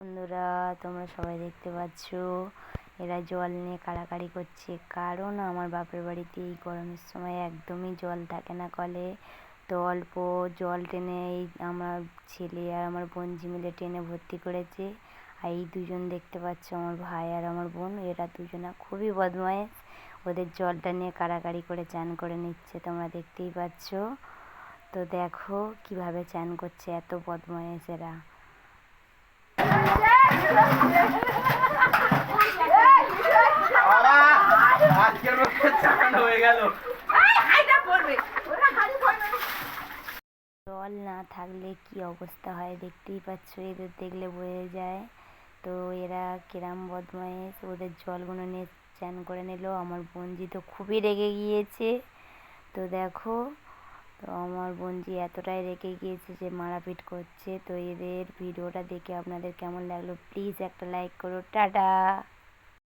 বন্ধুরা, তোমরা সবাই দেখতে পাচ্ছ, এরা জল নিয়ে কাড়াকাড়ি করছে। কারণ আমার বাপের বাড়িতে এই গরমের সময় একদমই জল থাকে না কলে। তো অল্প জল টেনে এই আমার ছেলে আর আমার বোনঝি মিলে টেনে ভর্তি করেছে। আর এই দুজন দেখতে পাচ্ছ, আমার ভাই আর আমার বোন, এরা দুজনা খুবই বদমাইশ ওদের জলটা নিয়ে কাড়াকাড়ি করে চান করে নিচ্ছে, তোমরা দেখতেই পাচ্ছ। তো দেখো কীভাবে চান করছে, এত বদমাইশ এরা। আজকের হয়ে গেল। জল না থাকলে কি অবস্থা হয় দেখতেই পাচ্ছ এদের দেখলে বোঝা যায়। তো এরা কিরাম বদমাইশ ওদের জলগুলো নিয়ে চান করে নিল। আমার বোনজি তো খুবই রেগে গিয়েছে। তো দেখো তো আমার বোনজি এতটাই রেখে গিয়েছে যে মারাপিট করছে, তো এদের ভিডিওটা দেখে আপনাদের কেমন লাগল? প্লিজ একটা লাইক করো। টাটা!